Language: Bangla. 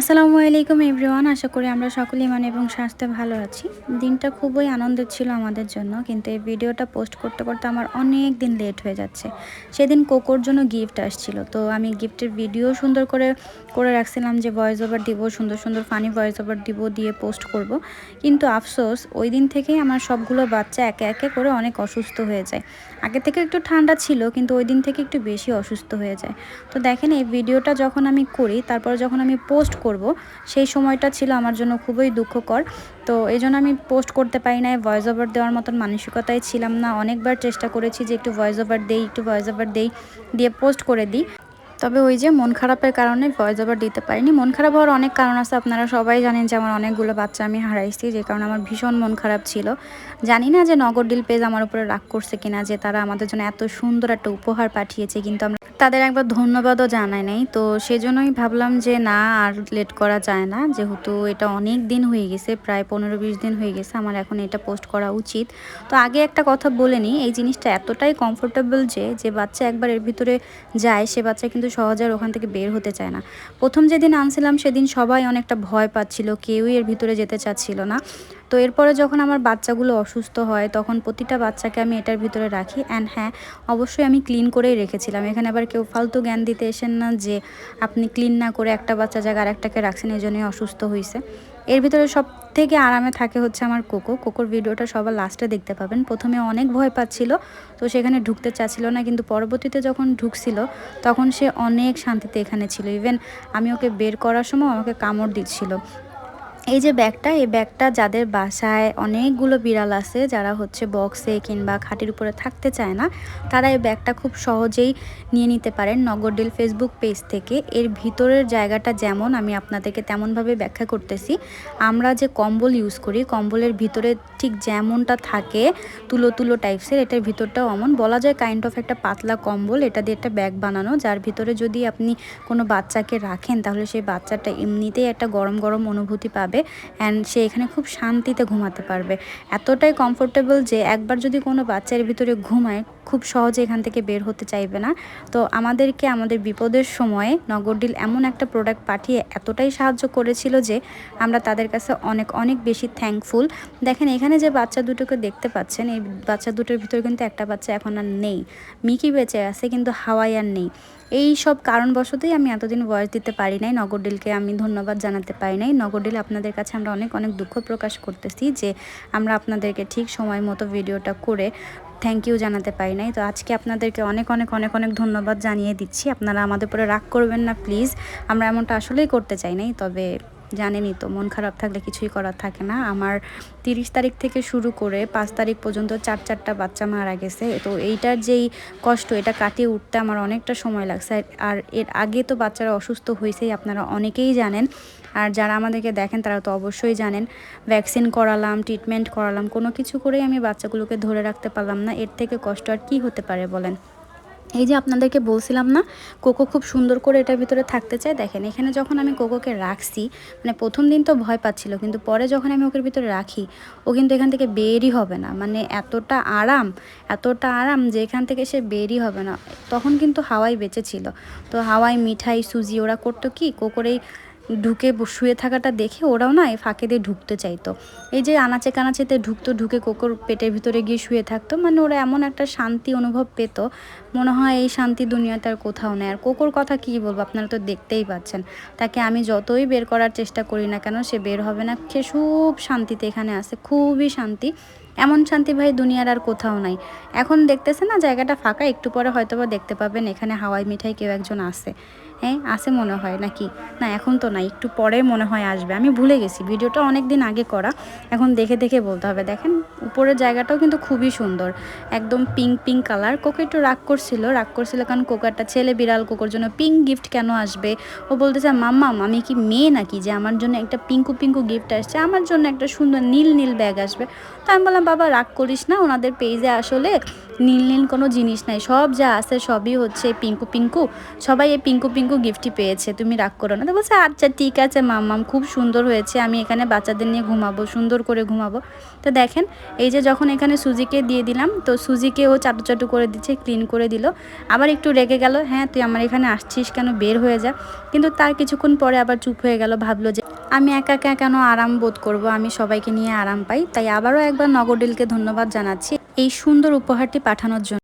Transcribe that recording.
আসসালামু আলাইকুম এভরিওয়ান, আশা করি আমরা সকলে ইমান এবং স্বাস্থ্যে ভালো আছি। দিনটা খুবই আনন্দের ছিল আমাদের জন্য, কিন্তু এই ভিডিওটা পোস্ট করতে করতে আমার অনেক দিন লেট হয়ে যাচ্ছে। সেদিন কোকোর জন্য গিফট আসছিল, তো আমি গিফটের ভিডিও সুন্দর করে করে রাখছিলাম যে ভয়েস ওভার দিব, সুন্দর সুন্দর ফানি ভয়েস ওভার দিব দিয়ে পোস্ট করব। কিন্তু আফসোস, ওই দিন থেকেই আমার সবগুলো বাচ্চা একে একে করে অনেক অসুস্থ হয়ে যায়। আগে থেকে একটু ঠান্ডা ছিল, কিন্তু ওই দিন থেকে একটু বেশি অসুস্থ হয়ে যায়। তো দেখেন, এই ভিডিওটা যখন আমি করি, তারপর যখন আমি পোস্ট করব। সেই সময়টা ছিল আমার জন্য খুবই দুঃখকর। তো এই জন্য আমি পোস্ট করতে পারি নাই ভয়েস ওভার দেওয়ার মতন মানসিকতায় ছিলাম না। অনেকবার চেষ্টা করেছি যে একটু ভয়েস ওভার দেই, একটু ভয়েস ওভার দেই, দিয়ে পোস্ট করে দিই। তবে ওই যে মন খারাপের কারণে ভয়েস ওভার দিতে পারিনি। মন খারাপ হওয়ার অনেক কারণ আছে, আপনারা সবাই জানেন যে আমার অনেকগুলো বাচ্চা আমি হারাইছি, যে কারণে আমার ভীষণ মন খারাপ ছিল। জানি না যে নগর ডিল পেজ আমার উপরে রাগ করছে কিনা, যে তারা আমাদের জন্য এত সুন্দর একটা উপহার পাঠিয়েছে, কিন্তু আমরা তাদের একবার ধন্যবাদও জানাই নাই। তো সেজন্যই ভাবলাম যে না, আর লেট করা যায় না। যেহেতু এটা অনেক দিন হয়ে গেছে, প্রায় পনেরো বিশ দিন হয়ে গেছে আমার এখন এটা পোস্ট করা উচিত। তো আগে একটা কথা বলে নিই, এই জিনিসটা এতটাই কমফোর্টেবল যে যে বাচ্চা একবার এর ভিতরে যায়, সে বাচ্চা কিন্তু সহজে আর ওখান থেকে বের হতে চায় না। প্রথম যেদিন আনছিলাম সেদিন সবাই অনেকটা ভয় পাচ্ছিল, কেউই এর ভিতরে যেতে চাচ্ছিল না। তো এরপরে যখন আমার বাচ্চাগুলো অসুস্থ হয়, তখন প্রতিটা বাচ্চাকে আমি এটার ভিতরে রাখি। অ্যান্ড হ্যাঁ অবশ্যই আমি ক্লিন করেই রেখেছিলাম। এখানে আবার কেউ ফালতু জ্ঞান দিতে এসেন না যে, আপনি ক্লিন না করে একটা বাচ্চা জায়গা আর একটাকে রাখছেন, এই জন্যই অসুস্থ হয়েছে এর ভিতরে সব থেকে আরামে থাকে হচ্ছে আমার কোকো। কোকোর ভিডিওটা সবার লাস্টে দেখতে পাবেন। প্রথমে অনেক ভয় পাচ্ছিল, তো সেখানে ঢুকতে চাচ্ছিল না, কিন্তু পরবর্তীতে যখন ঢুকছিল, তখন সে অনেক শান্তিতে এখানে ছিল। ইভেন আমি ওকে বের করার সময় আমাকে কামড় দিচ্ছিল। এই যে ব্যাগটা, এই ব্যাগটা যাদের বাসায় অনেকগুলো বিড়াল আছে, যারা হচ্ছে বক্সে কিংবা খাটের উপরে থাকতে চায় না, তারা এই ব্যাগটা খুব সহজেই নিয়ে নিতে পারেন নগরডিল ফেসবুক পেজ থেকে। এর ভিতরের জায়গাটা যেমন, আমি আপনাদেরকে তেমনভাবে ব্যাখ্যা করতেছি। আমরা যে কম্বল ইউজ করি, কম্বলের ভিতরে ঠিক যেমনটা থাকে তুলো তুলো টাইপসের এটার ভিতরটাও এমন বলা যায় কাইন্ড অফ একটা পাতলা কম্বল, এটা দিয়ে একটা ব্যাগ বানানো, যার ভিতরে যদি আপনি কোনো বাচ্চাকে রাখেন, তাহলে সেই বাচ্চাটা এমনিতেই একটা গরম গরম অনুভূতি পাবে। পারবে অ্যান্ড সে এখানে খুব শান্তিতে ঘুমাতে পারবে। এতটাই কমফোর্টেবল যে একবার যদি কোনো বাচ্চার ভিতরে ঘুমায়, খুব সহজে এখান থেকে বের হতে চাইবে না। তো আমাদেরকে আমাদের বিপদের সময়ে নগরডিল এমন একটা প্রোডাক্ট পাঠিয়ে এতটাই সাহায্য করেছিল যে আমরা তাদের কাছে অনেক অনেক বেশি থ্যাঙ্কফুল দেখেন, এখানে যে বাচ্চা দুটোকে দেখতে পাচ্ছেন, এই বাচ্চা দুটোর ভিতরে কিন্তু একটা বাচ্চা এখন আর নেই। মিকি বেঁচে আছে, কিন্তু হাওয়াই আর নেই। এই সব কারণবশতই আমি এতদিন বয়স দিতে পারি নাই, নগরডিলকে আমি ধন্যবাদ জানাতে পারি নাই। নগরডিল আপনাদের কাছে আমরা অনেক অনেক দুঃখ প্রকাশ করতেছি যে আমরা আপনাদেরকে ঠিক সময় মতো ভিডিওটা করে থ্যাংক ইউ জানাতে পারি নাই। তো আজকে আপনাদেরকে অনেক অনেক অনেক অনেক ধন্যবাদ জানিয়ে দিচ্ছি। আপনারা আমাদের উপরে রাগ করবেন না প্লিজ আমরা এমনটা আসলেই করতে চাই নাই, তবে জানেনই তো, মন খারাপ থাকলে কিছুই করার থাকে না। আমার তিরিশ তারিখ থেকে শুরু করে পাঁচ তারিখ পর্যন্ত চার চারটা বাচ্চা মারা গেছে। তো এইটার যেই কষ্ট, এটা কাটিয়ে উঠতে আমার অনেকটা সময় লাগছে। আর এর আগে তো বাচ্চারা অসুস্থ হয়েছেই, আপনারা অনেকেই জানেন। আর যারা আমাদেরকে দেখেন, তারা তো অবশ্যই জানেন। ভ্যাকসিন করালাম, ট্রিটমেন্ট করালাম, কোনো কিছু করেই আমি বাচ্চাগুলোকে ধরে রাখতে পারলাম না। এর থেকে কষ্ট আর কী হতে পারে বলেন? এই যে আপনাদেরকে বলছিলাম না, কোকো খুব সুন্দর করে এটার ভিতরে থাকতে চায়। দেখেন, এখানে যখন আমি কোকোকে রাখছি মানে প্রথম দিন তো ভয় পাচ্ছিল, কিন্তু পরে যখন আমি ওকে ভিতরে রাখি, ও কিন্তু এখান থেকে বেরই হবে না। মানে এতটা আরাম এতটা আরাম যে এখান থেকে সে বেরই হবে না। তখন কিন্তু হাওয়াই বেঁচেছিল তো হাওয়াই মিঠাই, সুজি ওরা করতো কি? কোকোর এই ঢুকে শুয়ে থাকাটা দেখে ওরাও না এই ফাঁকে দিয়ে ঢুকতে চাইতো। এই যে আনাচে কানাচেতে ঢুকতো, ঢুকে কোকোর পেটের ভিতরে গিয়ে শুয়ে থাকতো মানে ওরা এমন একটা শান্তি অনুভব পেত, মনে হয় এই শান্তি দুনিয়াতে আর কোথাও নেই। আর কোকোর কথা কী বলব, আপনারা তো দেখতেই পাচ্ছেন। তাকে আমি যতই বের করার চেষ্টা করি না কেন, সে বের হবে না। সে খুব শান্তিতে এখানে আসে খুবই শান্তি। এমন শান্তি ভাই দুনিয়ার আর কোথাও নাই। এখন দেখতেছে না জায়গাটা ফাঁকা, একটু পরে হয়তো বা দেখতে পাবেন, এখানে হাওয়াই মিঠাই কেউ একজন আসে হ্যাঁ আসে মনে হয় নাকি? না, এখন তো না, একটু পরে মনে হয় আসবে। আমি ভুলে গেছি, ভিডিওটা অনেক দিন আগে করা। এখন দেখে দেখে বলতে হবে। দেখেন, উপরের জায়গাটাও কিন্তু খুবই সুন্দর। একদম পিঙ্ক পিঙ্ক কালার কোকে একটু রাগ করছিল রাগ করছিল কারণ কোকারটা ছেলে বিড়াল, কোকোর জন্য পিঙ্ক গিফট কেন আসবে? ও বলতেছে মাম্মাম আমি কি মেয়ে নাকি যে আমার জন্য একটা পিঙ্কু পিঙ্কু গিফট আসছে? আমার জন্য একটা সুন্দর নীল নীল ব্যাগ আসবে। তো আমি বললাম, বাবা, রাগ করিস না, ওনাদের পেজে আসলে নীল নীল কোনো জিনিস নাই। সব যা আছে সবই হচ্ছে পিঙ্কু পিঙ্কু সবাই এই পিঙ্কু পিঙ্কু পিঙ্কু গিফটটি পেয়েছে, তুমি রাগ করো না। তো বলছে আচ্ছা ঠিক আছে মাম্মাম খুব সুন্দর হয়েছে, আমি এখানে বাচ্চাদের নিয়ে ঘুমাবো, সুন্দর করে ঘুমাবো। তো দেখেন, এই যে যখন এখানে সুজিকে দিয়ে দিলাম, তো সুজিকে ও চাটু চাটু করে দিচ্ছে ক্লিন করে দিল। আবার একটু রেগে গেল হ্যাঁ তুই আমার এখানে আসছিস কেন? বের হয়ে যা। কিন্তু তার কিছুক্ষণ পরে আবার চুপ হয়ে গেল, ভাবলো যে, আমি একা একা কেন আরাম বোধ করব? আমি সবাইকে নিয়ে আরাম পাই। তাই আবারও একবার নগরডিলকে ধন্যবাদ জানাচ্ছি এই সুন্দর উপহারটি পাঠানোর জন্য।